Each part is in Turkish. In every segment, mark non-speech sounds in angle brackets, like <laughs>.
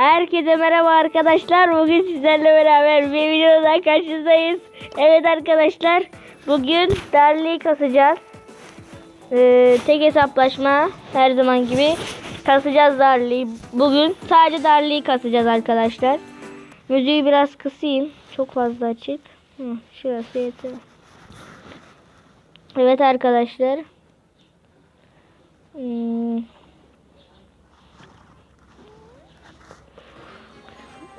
Herkese merhaba arkadaşlar. Bugün sizlerle beraber bir videoda karşınızdayız. Evet arkadaşlar. Bugün derliği kasacağız. Ee, tek hesaplaşma her zaman gibi kasacağız darliği. Bugün sadece darliği kasacağız arkadaşlar. Müziği biraz kısayım. Çok fazla açık. Hı, şurası yeter. Evet arkadaşlar. Hmm.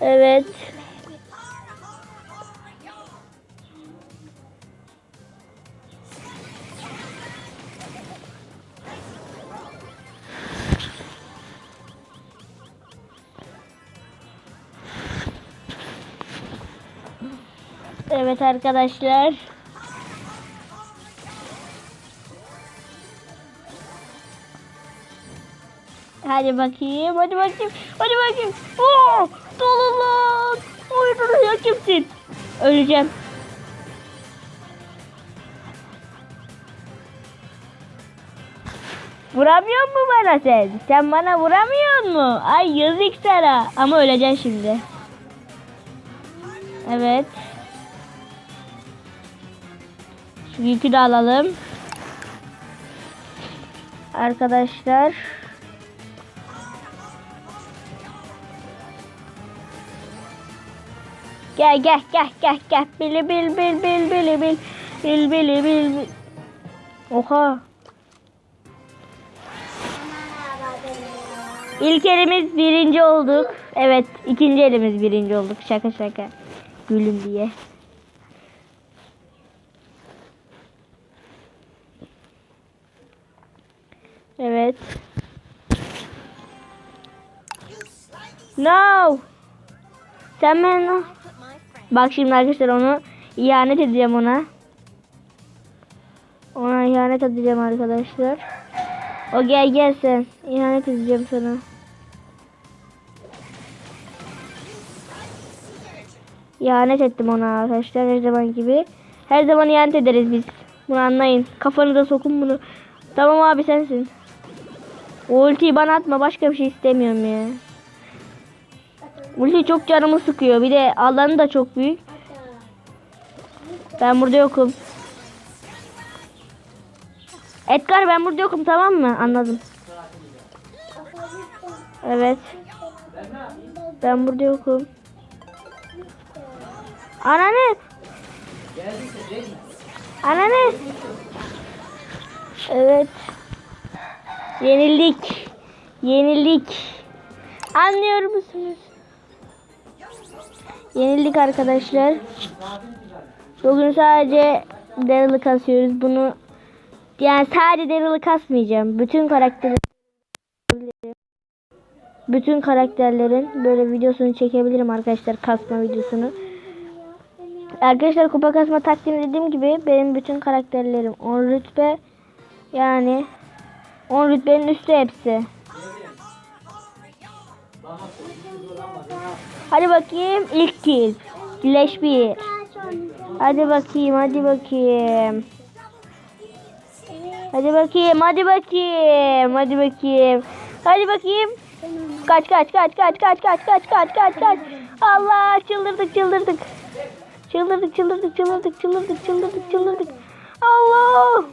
Evet. Evet arkadaşlar. Hadi bakayım, hadi bakayım, hadi bakayım. Oo, dolu lan. Oy dolu ya kimsin? Öleceğim. Vuramıyor mu bana sen? Sen bana vuramıyor mu? Ay yazık sana. Ama öleceksin şimdi. Evet. Şu yükü de alalım. Arkadaşlar. Gel gel gel gel gel. Bili bil bil bil bil bil. Bil bil bil bil. Oha. İlk elimiz birinci olduk. Evet ikinci elimiz birinci olduk. Şaka şaka. Gülüm diye. Evet. No. Sen ben Bak şimdi arkadaşlar onu ihanet edeceğim ona. Ona ihanet edeceğim arkadaşlar. O gel gel sen. İhanet edeceğim sana. İhanet ettim ona arkadaşlar her zaman gibi. Her zaman ihanet ederiz biz. Bunu anlayın. Kafanıza sokun bunu. Tamam abi sensin. O ultiyi bana atma başka bir şey istemiyorum ya. Ulti çok canımı sıkıyor. Bir de alanı da çok büyük. Ben burada yokum. Edgar ben burada yokum tamam mı? Anladım. Evet. Ben burada yokum. Ananı. Ananı. Evet. Yenildik. Yenildik. Anlıyor musunuz? Yenildik arkadaşlar. Bugün sadece Daryl'ı kasıyoruz. Bunu yani sadece Daryl'ı kasmayacağım. Bütün karakterleri bütün karakterlerin böyle videosunu çekebilirim arkadaşlar kasma videosunu. Arkadaşlar kupa kasma taktiğim dediğim gibi benim bütün karakterlerim 10 rütbe yani 10 rütbenin üstü hepsi. Hadi bakayım ilk kill. Leş bir. Hadi bakayım hadi bakayım. Hadi bakayım hadi bakayım. Hadi bakayım. Hadi bakayım. Kaç kaç kaç kaç kaç kaç kaç kaç kaç kaç. Allah çıldırdık çıldırdık. Çıldırdık çıldırdık çıldırdık çıldırdık çıldırdık çıldırdık. Allah.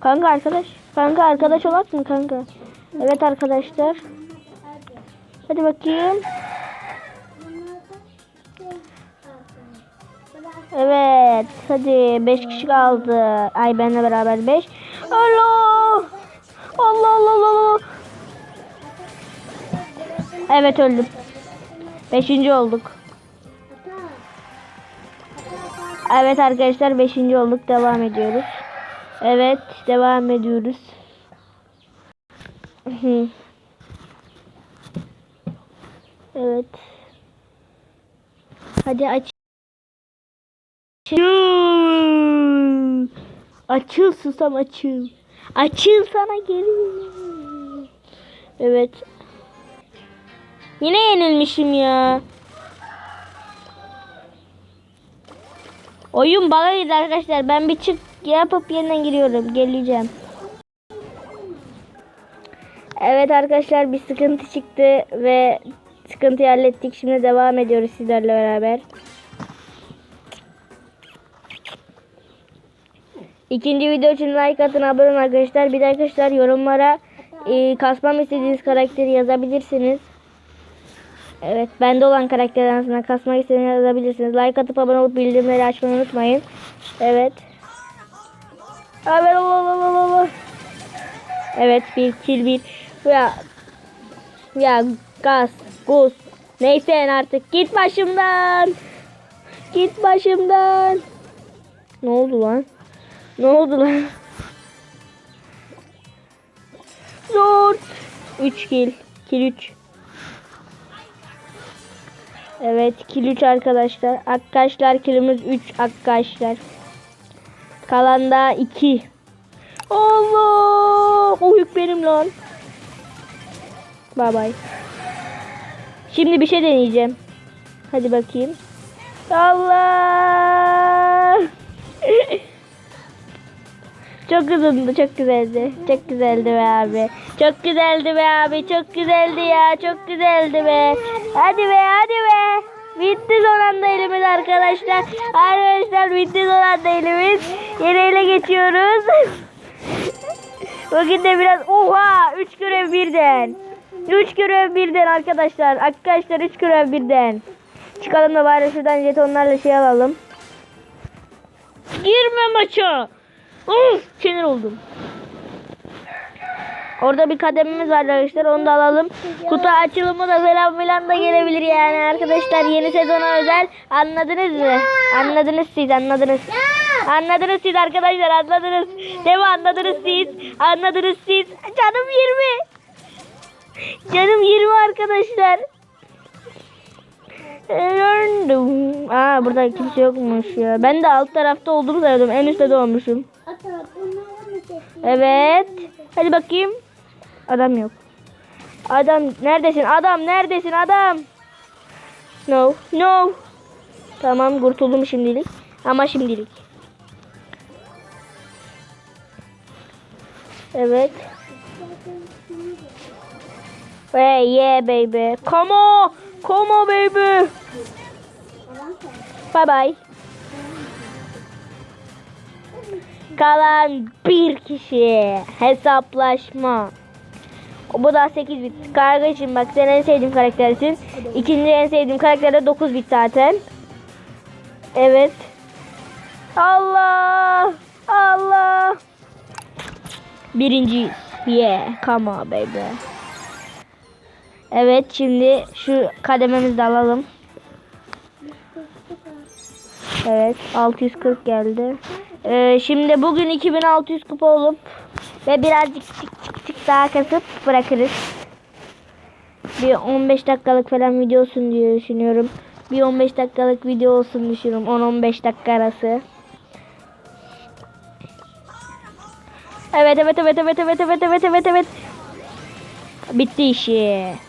Kanka arkadaş. Kanka arkadaş olak mı kanka? Evet arkadaşlar. Hadi bakayım. Evet. Hadi 5 kişi kaldı. Ay benle beraber 5. Allah. Allah Allah Allah. Evet öldüm. Beşinci olduk. Evet arkadaşlar beşinci olduk. Devam ediyoruz. Evet devam ediyoruz. Evet. Hadi aç. Açıl. Susam açıl. Açıl sana geliyor. Evet. Yine yenilmişim ya. Oyun bana arkadaşlar. Ben bir çık yapıp yeniden giriyorum. Geleceğim. Evet arkadaşlar bir sıkıntı çıktı ve sıkıntıyı hallettik. Şimdi devam ediyoruz sizlerle beraber. İkinci video için like atın abone olun arkadaşlar. Bir de arkadaşlar yorumlara e, kasmam istediğiniz karakteri yazabilirsiniz. Evet bende olan karakterden arasında kasmak istediğiniz yazabilirsiniz. Like atıp abone olup bildirimleri açmayı unutmayın. Evet. Allah. Evet bir kill bir. Ya ya gaz guz. Neyse artık git başımdan. Git başımdan. Ne oldu lan? Ne oldu lan? Zor. 3 kill. Kill 3. Evet kill 3 arkadaşlar. Arkadaşlar killimiz 3 arkadaşlar. Kalan da 2. Allah! O yük benim lan. Bye bye. Şimdi bir şey deneyeceğim. Hadi bakayım. Allah! <laughs> Çok uzundu, çok güzeldi. Çok güzeldi be abi. Çok güzeldi be abi, çok güzeldi ya, çok güzeldi be. Hadi be, hadi be. Bitti son anda elimiz arkadaşlar. Arkadaşlar bitti son anda elimiz. Yeni ele geçiyoruz. <laughs> Bugün de biraz oha 3 görev birden. 3 görev birden arkadaşlar. Arkadaşlar 3 görev birden. Çıkalım da bari şuradan jetonlarla şey alalım. Girme maça. Uf, sinir oldum. Orada bir kademimiz var arkadaşlar. Onu da alalım. Kutu açılımı da falan filan da gelebilir yani arkadaşlar. Yeni sezona özel. Anladınız mı? Anladınız siz anladınız. Anladınız siz arkadaşlar anladınız. Değil mi anladınız siz? Anladınız siz. Canım 20. Canım 20 arkadaşlar. Döndüm. Aa burada kimse yokmuş ya. Ben de alt tarafta olduğumu sanıyordum. En üstte de olmuşum. Evet. Hadi bakayım. Adam yok. Adam neredesin? Adam neredesin? Adam. No. No. Tamam kurtuldum şimdilik. Ama şimdilik. Evet. Hey yeah baby. Come on. Come on baby. Bye bye. Kalan bir kişi. Hesaplaşma. Bu da 8 bit. Kardeşim bak sen en sevdiğim karaktersin. İkinci en sevdiğim karakter de 9 bit zaten. Evet. Allah. Allah. Birinciyiz. Yeah. Come on baby. Evet şimdi şu kadememizi de alalım. Evet 640 geldi. Ee, şimdi bugün 2600 kupa olup ve birazcık çık çık çık daha kasıp bırakırız. Bir 15 dakikalık falan video olsun diye düşünüyorum. Bir 15 dakikalık video olsun düşünüyorum. 10-15 dakika arası. Evet evet evet evet evet evet evet evet evet. Bitti işi.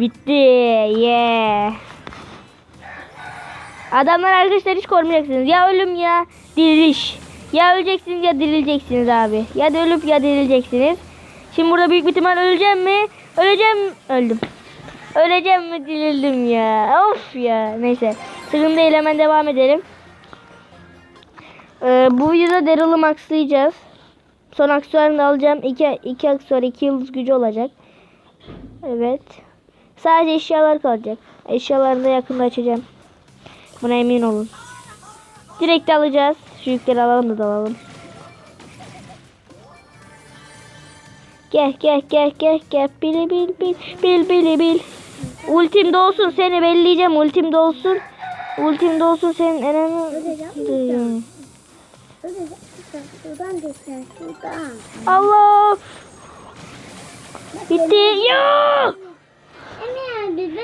Bitti. Yeah. Adamlar arkadaşlar hiç korkmayacaksınız. Ya ölüm ya diriliş. Ya öleceksiniz ya dirileceksiniz abi. Ya da ölüp ya dirileceksiniz. Şimdi burada büyük bir ihtimal öleceğim mi? Öleceğim. Öldüm. Öleceğim mi dirildim ya. Of ya. Neyse. Sıkıntı değil hemen devam edelim. Ee, bu videoda Daryl'ı maxlayacağız. Son aksesuarını da alacağım. İki, iki aksesuar iki yıldız gücü olacak. Evet. Sadece eşyalar kalacak. Eşyalarını da yakında açacağım. Buna emin olun. Direkt alacağız. Şu yükleri alalım da alalım. Gel gel gel gel gel. Bil bil bil bil bil bil. Ultim de olsun seni belleyeceğim. Ultim de olsun. Ultim de olsun senin şuradan. Allah. Bitti. Ya.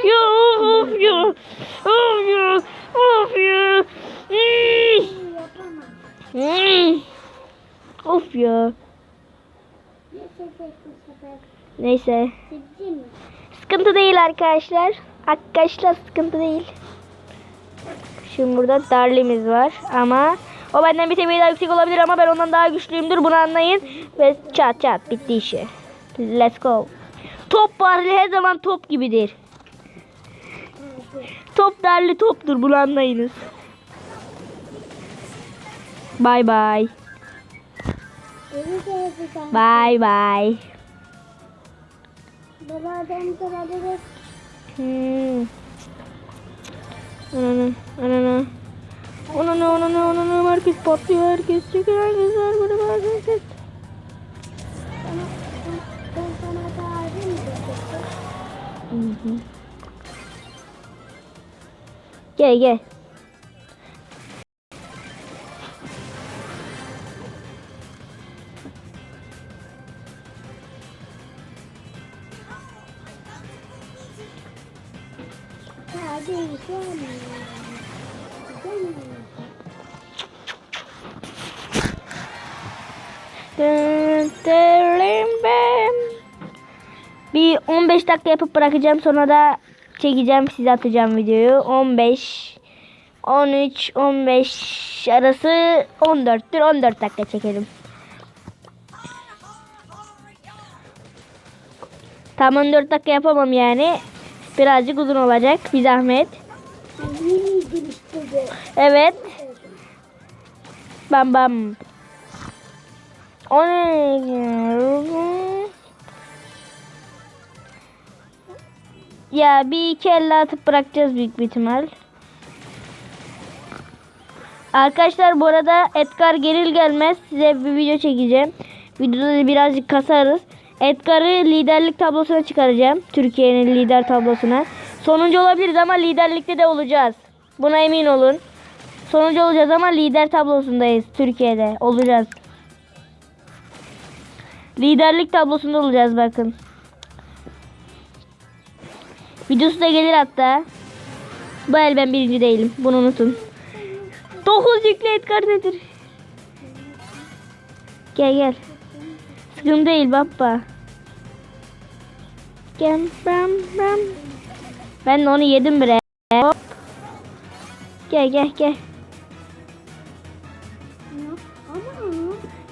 Ya of ya. Of ya. Of ya. Hmm. Of ya. Neyse. Sıkıntı değil arkadaşlar. Arkadaşlar sıkıntı değil. Şimdi burada Darley'miz var ama o benden bir seviye daha yüksek olabilir ama ben ondan daha güçlüyümdür bunu anlayın. Ve çat çat bitti işi. Let's go. Top Barley her zaman top gibidir. Top Darley toptur bunu anlayınız. Yapacağım. Bye bye. Beraber beraber Hmm. Ananı, ananı. Ananı, ananı, ananı. Herkes patlıyor. Herkes çekiyor. Herkes var. Burada herkes. Hı. Gel gel. Gidelim. Dın, dırım, bem. Bir 15 dakika yapıp bırakacağım. Sonra da çekeceğim. Size atacağım videoyu. 15 13 15 arası 14'tür. 14 dakika çekelim. Tam 14 dakika yapamam yani. Birazcık uzun olacak. Bir zahmet. Evet. Bam bam. O? Ya bir iki elle atıp bırakacağız büyük bir ihtimal. Arkadaşlar bu arada Edgar gelir gelmez size bir video çekeceğim. Videoda da birazcık kasarız. Edgar'ı liderlik tablosuna çıkaracağım. Türkiye'nin lider tablosuna. Sonuncu olabiliriz ama liderlikte de olacağız. Buna emin olun. Sonuncu olacağız ama lider tablosundayız Türkiye'de. Olacağız. Liderlik tablosunda olacağız bakın. Videosu da gelir hatta. Bu el ben birinci değilim. Bunu unutun. 9 yüklü Edgar nedir? Gel gel. Sıkıntı değil baba. Gel bam bam. Ben de onu yedim bre. Hop. Gel gel gel.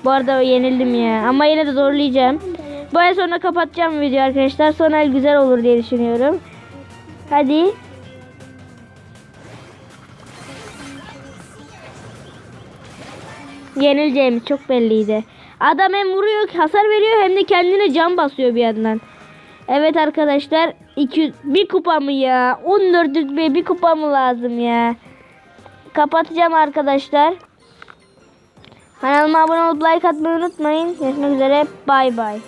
Bu arada yenildim ya. Ama yine de zorlayacağım. Bu ay sonra kapatacağım video arkadaşlar. Sonra el güzel olur diye düşünüyorum. Hadi. Yenileceğimiz çok belliydi. Adam hem vuruyor, hasar veriyor hem de kendine can basıyor bir yandan. Evet arkadaşlar, iki, bir kupa mı ya? 14 rütbeye bir kupa mı lazım ya? Kapatacağım arkadaşlar. Kanalıma abone olup like atmayı unutmayın. Görüşmek üzere. Bay bay.